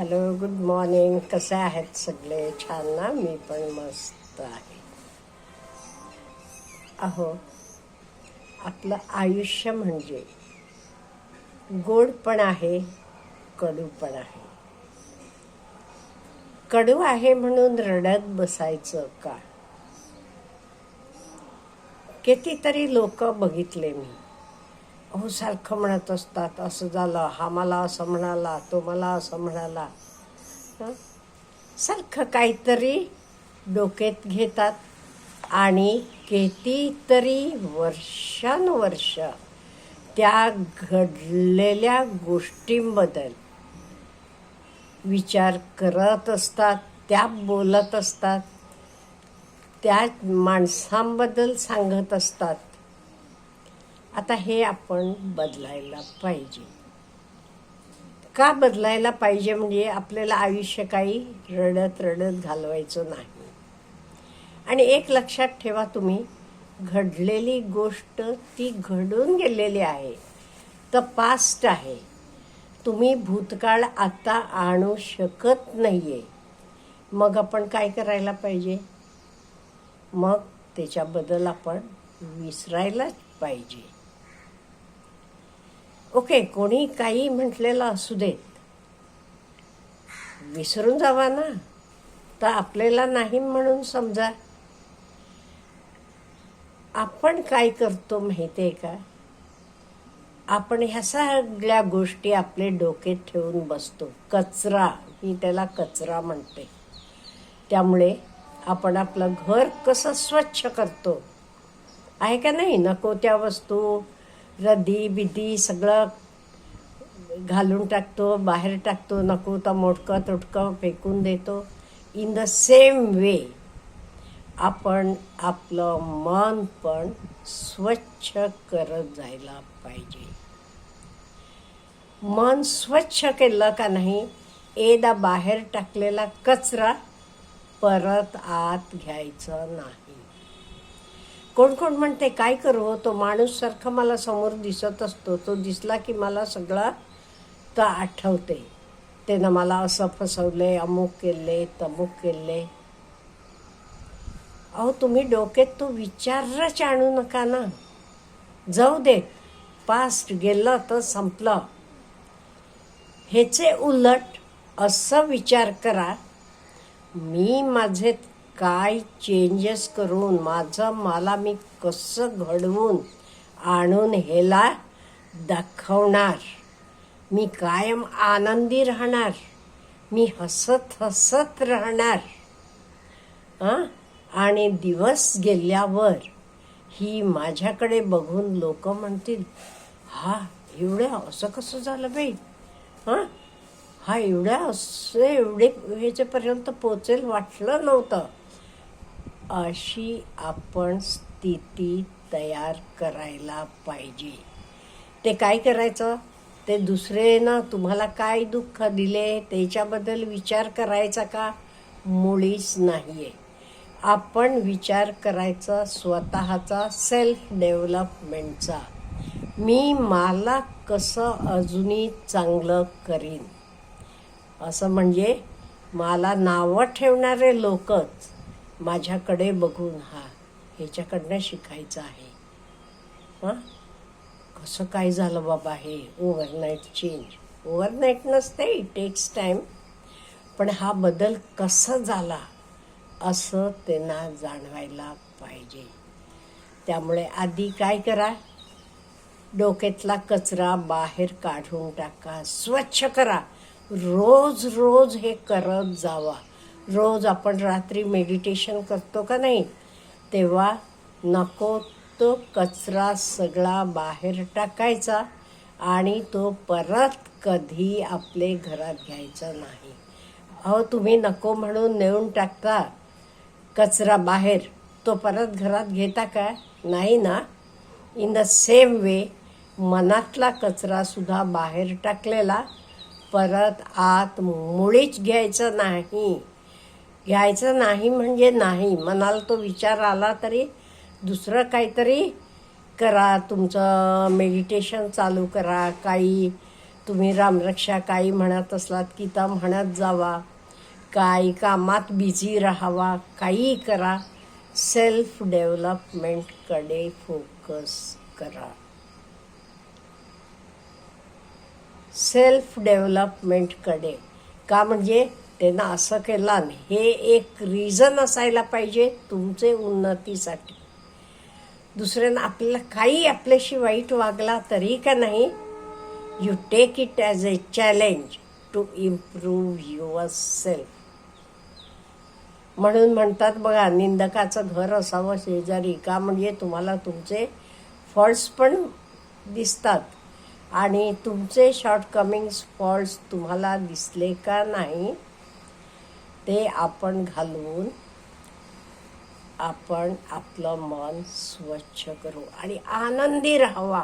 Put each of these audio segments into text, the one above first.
Hello good morning. कसे आहेत सगळे? छान ना? मी पण मस्त आहे. अहो आपलं आयुष्य म्हणजे गोड पण आहे कडू पण आहे. कडू आहे म्हणून रडत बसायचं का? कितीतरी लोक बघितले मी. अहो सारखं म्हणत असतात असं झालं हा मला असं म्हणाला तो मला असं म्हणाला. सारखं काहीतरी डोक्यात घेतात. आणि कितीतरी वर्षानुवर्ष त्या घडलेल्या गोष्टींबद्दल विचार करत असतात त्या बोलत असतात त्या माणसांबद्दल सांगत असतात. आता हे आपण बदलायला पाहिजे. का बदलायला पाहिजे म्हणजे आपल्याला आयुष्य काही रडत रडत घालवायचं नाही. आणि एक लक्षात ठेवा तुम्ही घडलेली गोष्ट ती घडून गेलेली आहे. तर पास्ट आहे. तुम्ही भूतकाळ आता आणू शकत नाही आहे मग आपण काय करायला पाहिजे? मग त्याच्याबद्दल आपण विसरायलाच पाहिजे. ओके कोणी काही म्हटलेलं असू देत विसरून जावा ना. तर आपल्याला नाही म्हणून समजा. आपण काय करतो माहिती आहे का? आपण ह्या सगळ्या गोष्टी आपले डोके ठेवून बसतो. कचरा मी त्याला कचरा म्हणते. त्यामुळे आपण आपलं घर कसं स्वच्छ करतो? आहे का नाही? नको त्या वस्तू. रद्दी बिद्दी सगळं घालून टाकतो बाहेर टाकतो नको तर मोडकं तुटकं फेकून देतो. इन द सेम वे आपण आपलं मन पण स्वच्छ करत जायला पाहिजे. मन स्वच्छ केलं का नाही एकदा बाहेर टाकलेला कचरा परत आत घ्यायचं नाही. कोण कोण म्हणते काय करू? तो माणूस सारखा मला समोर दिसत असतो. तो दिसला की मला सगळं तर आठवते. त्यानं मला असं फसवले अमुक केले तमुक केले. अहो तुम्ही डोक्यात तो विचारच आणू नका ना. जाऊ दे. पास्ट गेलं तर संपलं. ह्याचे उलट असं विचार करा मी माझे काय चेंजेस करून माझं मला मी कसं घडवून आणून ह्याला दाखवणार? मी कायम आनंदी राहणार? मी हसत हसत राहणार? हां? आणि दिवस गेल्यावर ही माझ्याकडे बघून लोक म्हणतील हा एवढं असं कसं झालं बाई? हां? हा एवढ्या असं एवढे ह्याच्यापर्यंत पोचेल वाटलं नव्हतं. अशी आपण स्थिती तयार करायला पाहिजे. ते काय करायचं? ते दुसरेनं तुम्हाला काय दुःख दिले त्याच्याबद्दल विचार करायचा का? मुळीच नाही आहे आपण विचार करायचा स्वतःचा सेल्फ डेव्हलपमेंटचा मी मला कसं अजूनही चांगलं करीन? असं म्हणजे मला नावं ठेवणारे लोकच माझ्याकडे बघून हा ह्याच्याकडनं शिकायचं आहे. हां? कसं काय झालं बाबा हे? ओव्हरनाईट चेंज ओव्हरनाईट नसते इट टेक्स टाईम पण हा बदल कसा झाला असं त्यांना जाणवायला पाहिजे. त्यामुळे आधी काय करा? डोक्यातला कचरा बाहेर काढून टाका. स्वच्छ करा. रोज रोज हे करत जावा. रोज आपण रात्री मेडिटेशन करतो का नाही तेव्हा नको तो कचरा सगळा बाहेर टाकायचा आणि तो परत कधी आपले घरात घ्यायचा नाही. अहो तुम्ही नको म्हणून नेऊन टाकता कचरा बाहेर. तो परत घरात घेता का? नाही ना. इन द सेम वे मनातला कचरासुद्धा बाहेर टाकलेला परत आत मुळीच घ्यायचं नाही. घ्यायचं नाही म्हणजे नाही. मनाला तो विचार आला तरी दुसरं काहीतरी करा. तुमचं मेडिटेशन चालू करा. काही तुम्ही रामरक्षा काही म्हणत असलात की तर म्हणत जावा. काही कामात बिझी राहावा. काही करा. सेल्फ डेव्हलपमेंटकडे फोकस करा. सेल्फ डेव्हलपमेंटकडे का म्हणजे त्यांना असं केलं हे एक रिझन असायला पाहिजे तुमचे उन्नतीसाठी. दुसऱ्यांना आपल्याला काही आपल्याशी वाईट वागला तरी का नाही you take it as a challenge to improve yourself म्हणून म्हणतात बघा निंदकाचं घर असावं शेजारी का? म्हणजे तुम्हाला तुमचे फॉल्ट्स पण दिसतात. आणि तुमचे शॉर्टकमिंग्स फॉल्ट्स तुम्हाला दिसले का नाही ते आपण घालवून आपण आपलं मन स्वच्छ करू आणि आनंदी राहावा.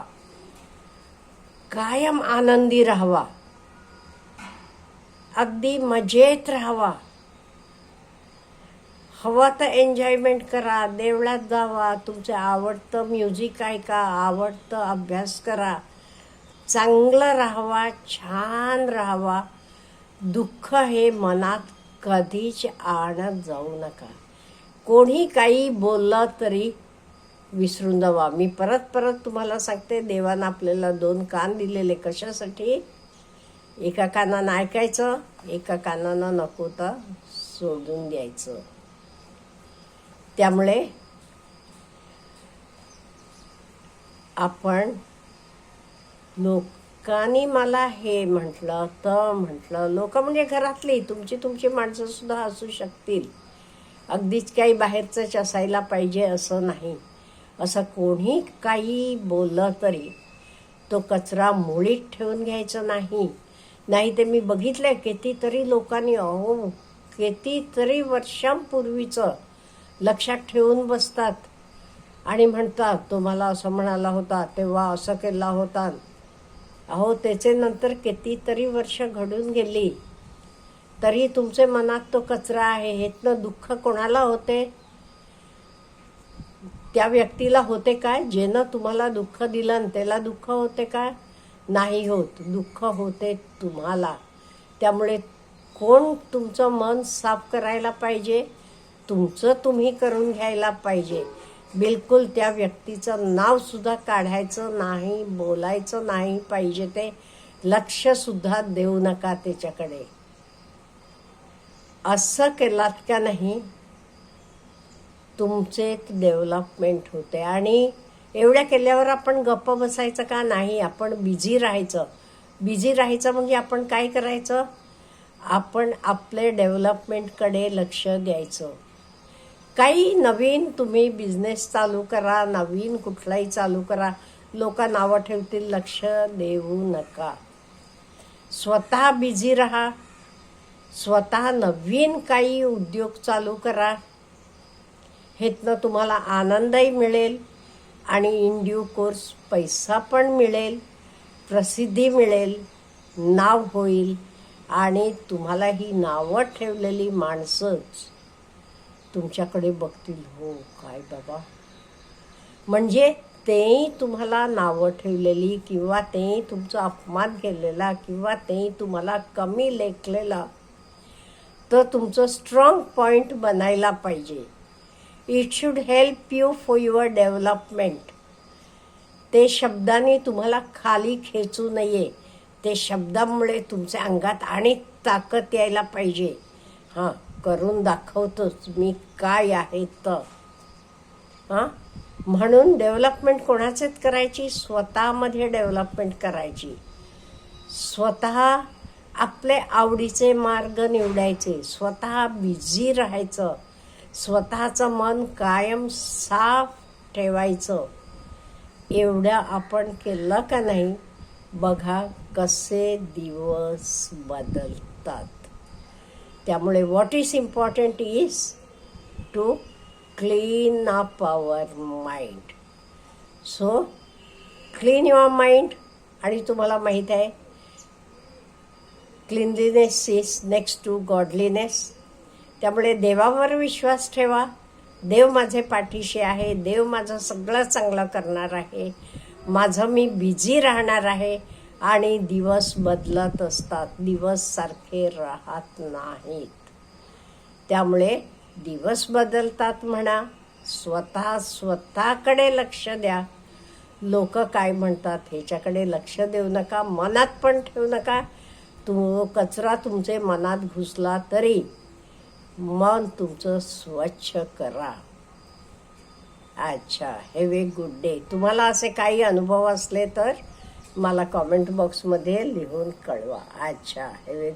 कायम आनंदी राहावा. अगदी मजेत राहावा. हवं तर एन्जॉयमेंट करा देवळात जावा तुमचं आवडतं म्युझिक ऐका आवडतं अभ्यास करा. चांगलं राहावा छान राहावा. दुःख हे मनात कधीच आणत जाऊ नका. कोणी काही बोललं तरी विसरून जावा मी परत परत तुम्हाला सांगते देवानं आपल्याला दोन कान दिलेले कशासाठी? एका कानानं ऐकायचं एका कानानं नको तर सोडून द्यायचं. त्यामुळे आपण लोक लोकांनी मला हे म्हटलं तर म्हटलं. लोक म्हणजे घरातली तुमची तुमची माणसं सुद्धा असू शकतील. अगदीच काही बाहेरचंच असायला पाहिजे असं नाही. असं कोणी काही बोललं तरी तो कचरा मुळीत ठेवून घ्यायचा नाही. नाही ते मी बघितलंय कितीतरी लोकांनी अहो कितीतरी वर्षांपूर्वीचं लक्षात ठेवून बसतात आणि म्हणतात तो मला असं म्हणाला होता तेव्हा असं केला होता. अहो त्याचे नंतर कितीतरी वर्ष घडून गेली. तरी तुमचे मनात तो कचरा आहे हेतनं दुःख कोणाला होते? त्या व्यक्तीला होते काय? जेनं तुम्हाला दुःख दिलं आणि त्याला दुःख होते काय? नाही होत. दुःख होते तुम्हाला. त्यामुळे कोण तुमचं मन साफ करायला पाहिजे? तुमचं तुम्ही करून घ्यायला पाहिजे. बिलकुल त्या व्यक्तीचं नावसुद्धा काढायचं नाही बोलायचं नाही. पाहिजे ते लक्षसुद्धा देऊ नका त्याच्याकडे. असं केलात का नाही? तुमचे डेव्हलपमेंट होते. आणि एवढ्या केल्यावर आपण गप्प बसायचं का नाही? आपण बिझी राहायचं. बिझी राहायचं म्हणजे आपण काय करायचं? आपण आपले डेव्हलपमेंटकडे लक्ष द्यायचं. काही नवीन तुम्ही बिझनेस चालू करा नवीन कुठलाही चालू करा लोक नावं ठेवतील लक्ष देऊ नका. स्वतः बिझी राहा स्वतः नवीन काही उद्योग चालू करा. हेतनं तुम्हाला आनंदही मिळेल आणि इन ड्यू कोर्स पैसा पण मिळेल प्रसिद्धी मिळेल नाव होईल आणि तुम्हाला ही नावं ठेवलेली माणसंच. तुमच्याकडे बघतील. हो काय बाबा. म्हणजे तेही तुम्हाला नावं ठेवलेली किंवा तेही तुमचा अपमान केलेला किंवा तेही तुम्हाला कमी लेखलेला तर तुमचं स्ट्रॉंग पॉईंट बनायला पाहिजे. It should help you for your development ते शब्दाने तुम्हाला खाली खेचू नये. ते शब्दामुळे तुमच्या अंगात आणि ताकद यायला पाहिजे. हां. करून दाखवतोच मी काय आहे तर. हां? म्हणून डेव्हलपमेंट कोणाचेच करायची? स्वतःमध्ये डेव्हलपमेंट करायची. स्वतः आपले आवडीचे मार्ग निवडायचे. स्वतः बिझी राहायचं. स्वतःचं मन कायम साफ ठेवायचं. एवढं आपण केलं का नाही? बघा कसे दिवस बदलतात. त्यामुळे what is important is to clean up our mind so clean your mind आणि तुम्हाला माहीत आहे cleanliness is next to godliness त्यामुळे देवावर विश्वास ठेवा. देव माझे पाठीशी आहे. देव माझं सगळं चांगलं करणार आहे. माझं मी बिझी राहणार आहे. आणि दिवस बदलत असतात. दिवस सारखे राहत नाहीत. त्यामुळे दिवस बदलतात म्हणा. स्वतः स्वतःकडे लक्ष द्या. लोक काय म्हणतात? ह्याच्याकडे लक्ष देऊ नका. मनात पण ठेवू नका. तो कचरा तुमचे मनात घुसला तरी मन तुमचं स्वच्छ करा. अच्छा हॅव ए गुड डे. तुम्हाला असे काही अनुभव असले तर मला कॉमेंट बॉक्समध्ये लिहून कळवा. अच्छा हे ए